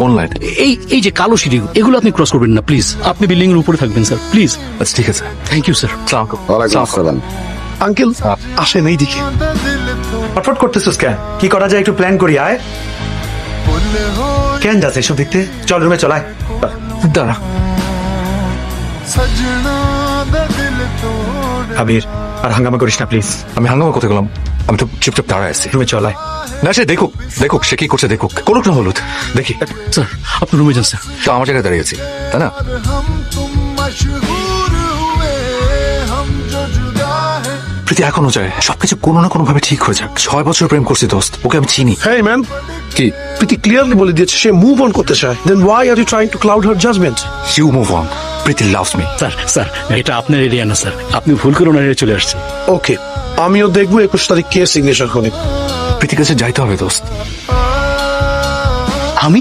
কোন লাইন এই এই যে কালো সিঁড়ি এগুলো আপনি ক্রস করবেন না প্লিজ আপনি বিল্ডিং এর উপরে থাকবেন স্যার প্লিজ আচ্ছা ঠিক আছে। থ্যাংক ইউ স্যার সালাম আসসালাম। আঙ্কেল আসেন এই দিকে ফটফট করতেছিস কেন? কি করা যায় একটু প্ল্যান করি আয়। কেন যাচ্ছে এসব দেখতে? চল রুমে চলায় দাঁড়া। আবির আর হাঙ্গামা করিস না প্লিজ আমি হাঙ্গামা কোথায় গেলাম। আমি তো চুপচাপ দাঁড়ায় আছি। রুমে চলায় না সে দেখুক দেখুক সে কি করছে দেখুক। করুক না হলুদ দেখি। স্যার আপনি রুমে যান স্যার। তো আমার জায়গায় দাঁড়িয়ে আছি তাই না? প্রীতি এখনও যায় সবকিছু কোনো না কোনো ভাবে ঠিক হয়ে যাক। ছয় বছর প্রেম করছি দোস্ত ওকে আমি চিনি। হ্যাঁ ম্যাম কি? প্রীতি ক্লিয়ারলি বলে দিয়েছে সে মুভ অন করতে চায়। Then why are you trying to cloud her judgement you move on Preeti loves me sir sir এটা আপনার এরিয়া না স্যার আপনি ভুল করে ওনার চলে আসছেন। ওকে আমিও দেখব একুশ তারিখ কে সিগনেচার করে প্রীতির কাছে যাইতে হবে দোস্ত।